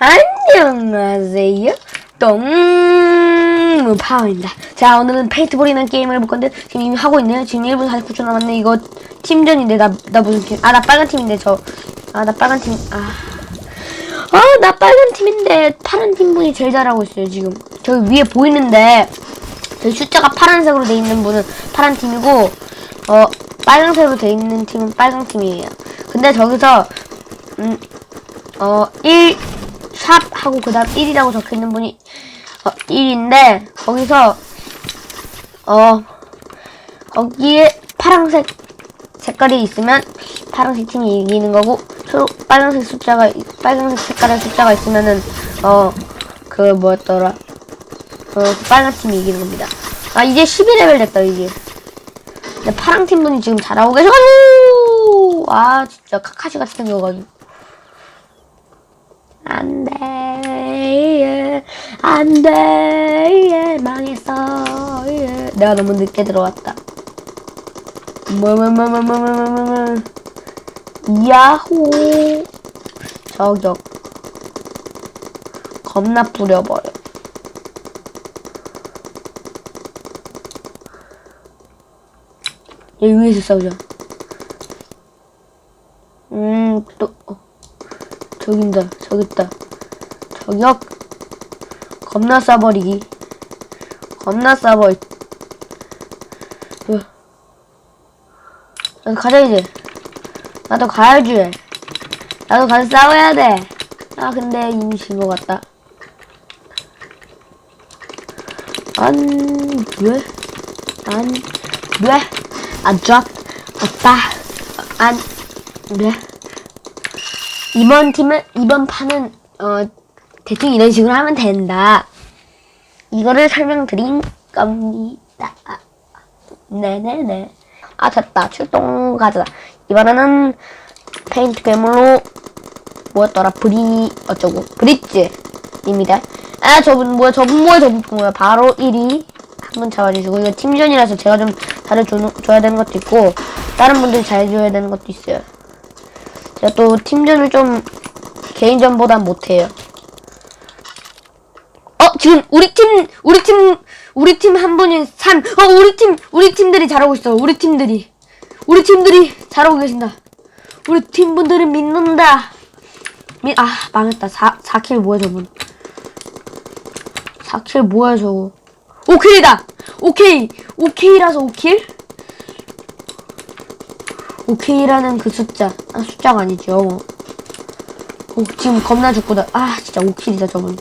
안녕하세요. 똥무 파워입니다. 자, 오늘은 페이트볼이라는 게임을 해볼 건데, 지금 이미 하고 있네요. 지금 1분 49초 남았네. 이거 팀전인데, 나, 나 무슨 팀? 아, 나 빨간 팀인데, 저. 아, 나 빨간 팀. 아. 아, 나 빨간 팀인데, 파란 팀분이 제일 잘하고 있어요, 지금. 저기 위에 보이는데, 저기 숫자가 파란색으로 돼 있는 분은 파란 팀이고, 어, 빨간색으로 돼 있는 팀은 빨간 팀이에요. 근데 저기서, 음, 어, 1, 샵 하고 그 다음 1이라고 적혀 있는 분이, 어, 1인데, 거기서, 어, 거기에 파란색 색깔이 있으면 파란색 팀이 이기는 거고, 초, 빨간색 숫자가, 빨간색 색깔의 숫자가 있으면은, 어, 그 뭐였더라. 어, 그 빨간 팀이 이기는 겁니다. 아, 이제 12레벨 됐다, 이제. 근데 파랑 팀 분이 지금 잘하고 계셔가지고! 아, 진짜 카카시 같이 생겨가지고. 안 돼, 예. 안 돼, 예. 망했어, 예. 내가 너무 늦게 들어왔다. 뭐, 뭐, 뭐, 뭐, 뭐, 뭐, 뭐, 뭐, 뭐. 야호. 저격. 겁나 뿌려버려. 여기 위에서 싸우자. 음, 또, 어. 저기 있다, 저기 있다. 저격. 겁나 싸버리기. 겁나 싸버리. 으. 나도 가자, 이제. 나도 가야지. 나도 가서 싸워야 돼. 아, 근데 이미 진것 같다. 안, 왜? 안, 왜? 안 drop, 없다, 안, 왜? 이번 팀은, 이번 판은, 어, 대충 이런 식으로 하면 된다. 이거를 설명드린 겁니다. 네네네. 아, 됐다. 출동 가자. 이번에는 페인트 괴물로 뭐였더라? 브리, 어쩌고. 브릿즈입니다. 아, 저분 뭐야, 저분 뭐야, 저분 뭐야. 바로 1위. 한번 잡아주시고. 이거 팀전이라서 제가 좀 잘해줘야 되는 것도 있고, 다른 분들이 잘해줘야 되는 것도 있어요. 제가 또 팀전을 좀 개인전보단 못해요. 어, 지금 우리 팀, 우리 팀, 우리 팀 한 분이 산, 어, 우리 팀, 우리 팀들이 잘하고 있어. 우리 팀들이. 우리 팀들이 잘하고 계신다. 우리 팀분들은 믿는다. 미, 아, 망했다. 4, 4킬 뭐야, 저분. 4킬 뭐야, 저거. 오킬이다! 오케이! 오케이라서 오킬? 오케이라는 그 숫자. 아, 숫자가 아니죠. 오, 지금 겁나 죽고다. 아, 진짜 오킬이다, 저분.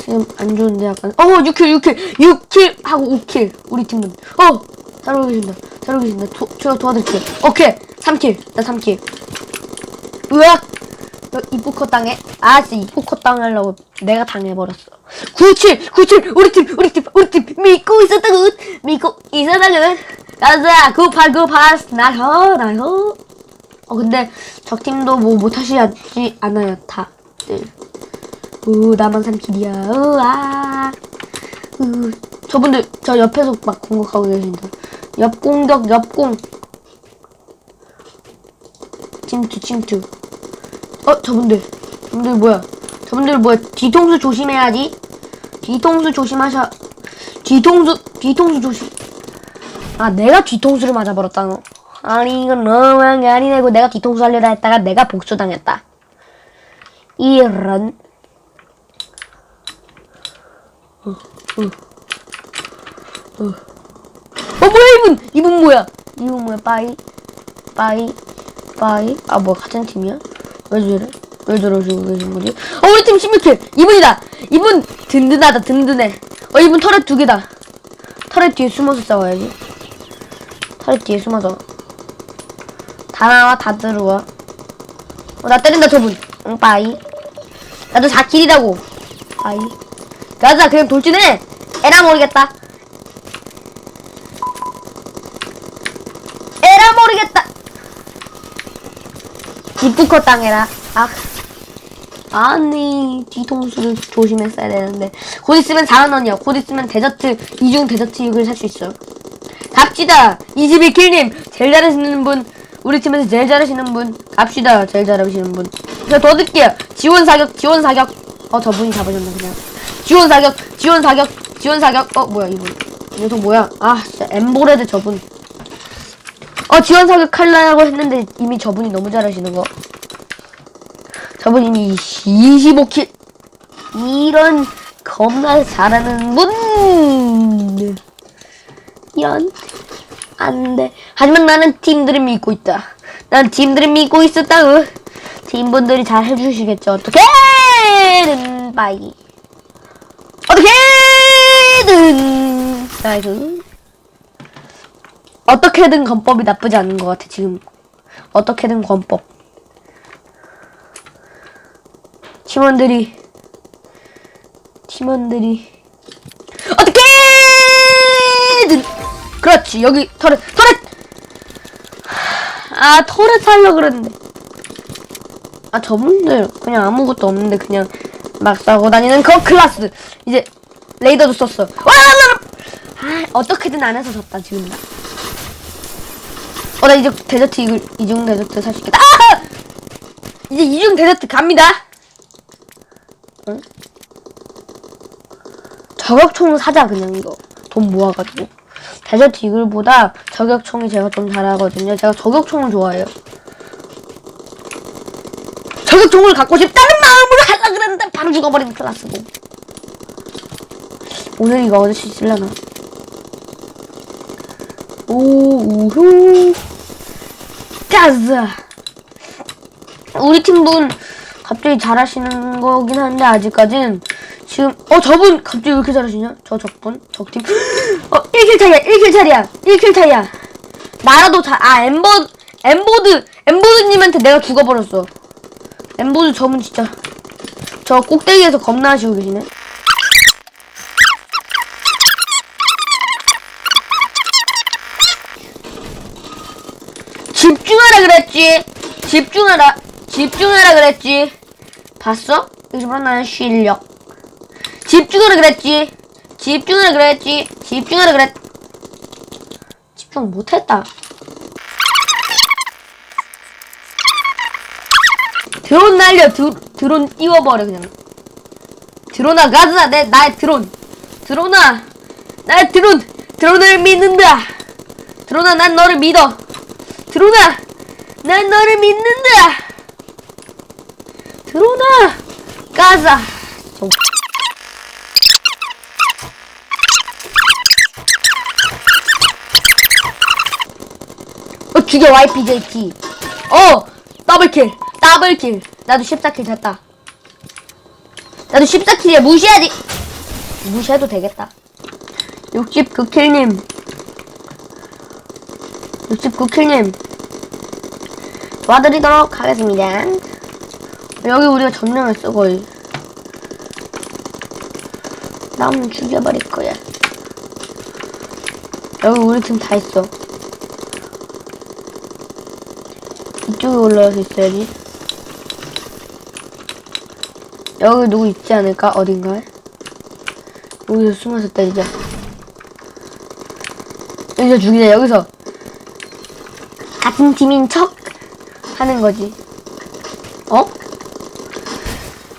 지금 안 좋은데 약간. 어 6킬 6킬! 6킬! 하고 5킬. 우리 팀분 어! 잘하고 계신다. 잘하고 계신다. 도, 제가 도와드릴게요. 오케이. 3킬. 나 3킬. 으악! 너 이쁘컷 당해 아 진짜 이쁘컷 당하려고 내가 당해버렸어. 97 97 우리 팀! 우리 팀! 우리 팀! 믿고 있었다군 믿고 있었다군 가자 98 98 나ho 나ho 어 근데 적팀도 뭐 못하시지 않아요 다들. 우 나만 3킬이야. 우아. 우. 저분들 저 옆에서 막 공격하고 계신다 옆 공격 옆공. 침투 침투. 어 저분들. 저분들 뭐야? 저분들 뭐야? 뒤통수 조심해야지. 뒤통수 조심하셔. 뒤통수 뒤통수 조심 아 내가 뒤통수를 맞아버렸다노. 아니 이건 너무한 게 아니네고 내가 뒤통수 하려다 했다가 내가 복수당했다. 이런. 어 뭐야 이분? 이분 뭐야? 이분 뭐야? 빠이? 빠이? 빠이? 아 뭐야 같은 팀이야? 왜 저래? 왜 저러시고 계신 거지? 어 우리 팀 16킬! 이분이다! 이분 든든하다 든든해. 어 이분 터렛 두 개다. 터렛 뒤에 숨어서 싸워야지 터렛 뒤에 숨어서. 다 나와 다 들어와. 어 나 때린다 저분. 응 빠이. 나도 4킬이라고. 빠이. 가자 그냥 돌진해. 에라 모르겠다. 에라 모르겠다. 이쁘컷 당해라. 아. 아니 뒤통수를 조심했어야 되는데. 곧 있으면 4만원이야. 곧 있으면 데저트 이중 데저트 육을 살 수 있어 갑시다 21킬님 제일 잘하시는 분 우리 팀에서 제일 잘하시는 분 갑시다 제일 잘하시는 분 제가 더 드릴게요. 지원 사격, 지원 사격. 어, 저분이 잡으셨네, 그냥. 지원 사격, 지원 사격, 지원 사격. 어, 뭐야, 이분. 이 녀석 뭐야? 아, 진짜, 엠보레드 저분. 어, 지원 사격 하려고 했는데 이미 저분이 너무 잘하시는 거. 저분 이미 25킬. 이런 겁나 잘하는 분. 이런. 안 돼. 하지만 나는 팀들을 믿고 있다. 난 팀들을 믿고 있었다우. 팀분들이 잘 해주시겠죠. 어떻게든 바이. 어떻게든 나이스. 어떻게든 권법이 나쁘지 않은 것 같아 지금. 어떻게든 권법. 팀원들이 팀원들이 어떻게든 그렇지 여기 터렛 터렛! 아 터렛 살려 그랬는데. 아 저분들 그냥 아무것도 없는데 그냥 막 싸고 다니는 그 클라스 이제 레이더도 썼어. 와 아, 어떻게든 안 해서 졌다 지금. 어나 이제 데저트 이글 이중 데저트 살 수 있겠다. 아! 이제 이중 데저트 갑니다! 응? 저격총 사자 그냥 이거. 돈 모아가지고 데저트 이글보다 저격총이 제가 좀 잘하거든요. 제가 저격총을 좋아해요. 저격총을 갖고 싶다는 마음으로 하려 그랬는데 바로 죽어버린 클라스고. 오늘 이거 얻을 수 있을려나? 오 우후 가자. 우리 팀분 갑자기 잘하시는 거긴 한데 아직까진 지금 어 저분 갑자기 왜 이렇게 잘하시냐? 저 적분? 적팀? 어 1킬 차이야 1킬 차이야 1킬 차이야. 나라도 잘아 엠버 엠보드 엠보드님한테 내가 죽어버렸어. 엠보드 저분 진짜 저 꼭대기에서 겁나 하시고 계시네. 집중하라 그랬지. 집중하라 집중하라 그랬지. 봤어? 이집으로 나는 실력. 집중하라 그랬지 집중하라 그랬지. 집중하라 그랬. 집중 못했다. 드론 날려. 드, 드론 띄워버려 그냥. 드론아 가자 내 나의 드론. 드론아 나의 드론. 드론을 믿는다. 드론아 난 너를 믿어. 드론아 난 너를 믿는다. 드론아 가자 저- 어 죽여 YPJT 어 더블킬 더블킬. 나도 14킬 됐다. 나도 14킬이야. 무시하지. 무시해도 되겠다. 69킬님. 69킬님. 도와드리도록 하겠습니다. 여기 우리가 점령했어 거의 남 죽여버릴 거야. 여기 우리 팀 다 있어 이쪽에 올라가서 있어야지 여기 누구 있지 않을까? 어딘가에? 여기서 숨어서 때리자 여기서 죽이자. 여기서 같은 팀인 척 하는 거지. 어?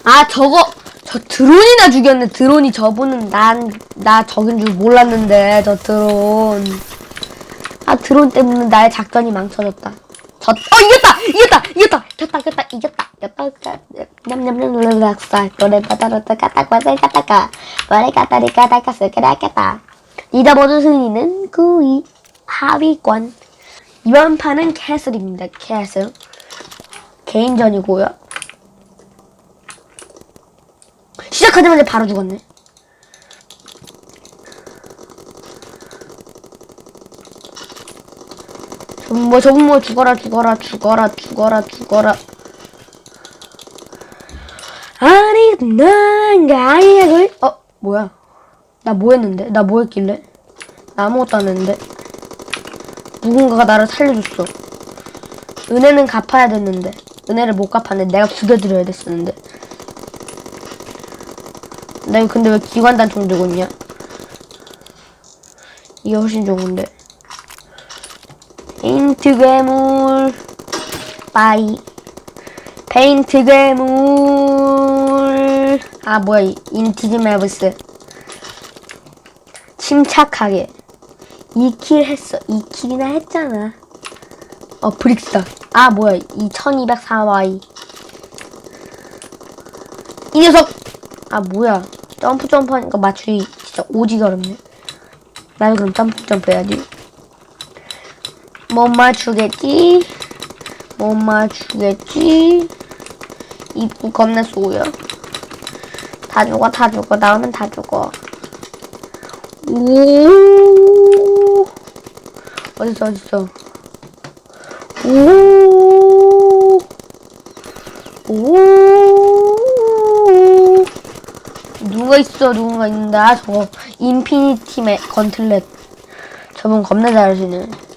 아 저거 저 드론이나 죽였네. 드론이 저분은 난 나 적인 줄 몰랐는데 저 드론. 아 드론 때문에 나의 작전이 망쳐졌다 졌, 어 이겼다! 이겼다! 이겼다! 겼다 겼다 이겼다! 겼다 냠냠냠냠냠 노래 바다라다 까딱바다 까딱까 머리 까다리 까딱까 쓰게라겠다 리더보드 승리는 9위 하위권 이번 판은 캐슬입니다 캐슬 개인전이고요 시작하자마자 바로 죽었네. 저분 뭐 저분 뭐 죽어라 죽어라 죽어라 죽어라 죽어라. 아니 난가 아니야 그어 뭐야? 나 뭐 했는데? 나 뭐 했길래? 나 아무것도 안 했는데? 누군가가 나를 살려줬어. 은혜는 갚아야 됐는데. 은혜를 못 갚았는데 내가 죽여드려야 됐었는데. 나 근데 왜 기관단총 들고 있냐? 이게 훨씬 좋은데. 괴물. 빠이. 페인트 괴물. 아, 뭐야, 이 인티즈 매브스. 침착하게. 2킬 했어. 2킬이나 했잖아. 어, 브릭스다. 아, 뭐야, 이 1204Y. 이 녀석! 아, 뭐야. 점프 점프 하니까 맞추기 진짜 오지게 어렵네. 나도 그럼 점프 점프 해야지. 못 맞추겠지? 못 맞추겠지? 입구 겁나 쏘여. 다 죽어, 다 죽어. 나오면 다 죽어. 오. 어딨어, 어딨어. 오. 오. 누가 있어, 누군가 있는다. 저거, 인피니팀의 건틀렛. 저분 겁나 잘하시네.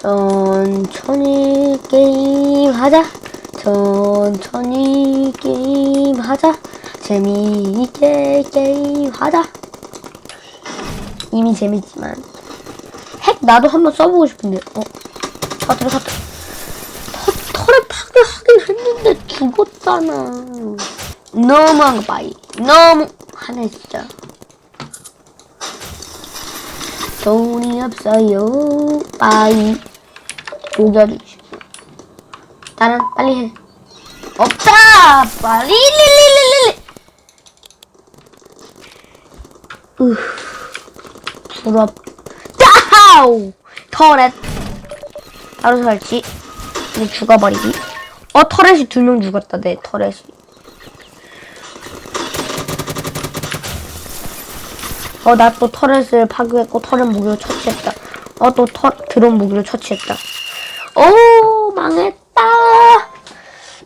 천천히 게임하자. 천천히 게임하자. 재미있게 게임하자. 이미 재밌지만. 핵 나도 한번 써보고 싶은데. 어? 터트려 터트려. 터, 털에 파괴 하긴 했는데 죽었잖아. 너무한 거 봐이. 너무 하네 진짜. 돈이 없어요. 빠이. 녹여주시고. 나는 빨리 해. 없다! 빨리, 릴릴릴릴리! 으 부럽. 짜하우! 터렛. 바로 설치. 이제 죽어버리기. 어, 터렛이 두 명 죽었다, 내 터렛이. 어, 나 또 터렛을 파괴했고, 터렛 무기로 처치했다. 어, 또 터, 드론 무기로 처치했다. 오, 망했다.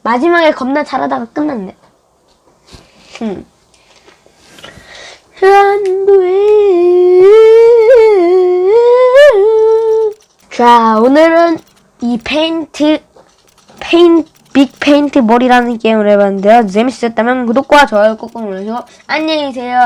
마지막에 겁나 잘하다가 끝났네. 흠. 안 돼. 자, 오늘은 이 페인트, 페인, 빅 페인트 머리라는 게임을 해봤는데요. 재밌으셨다면 구독과 좋아요 꾹꾹 눌러주시고, 안녕히 계세요.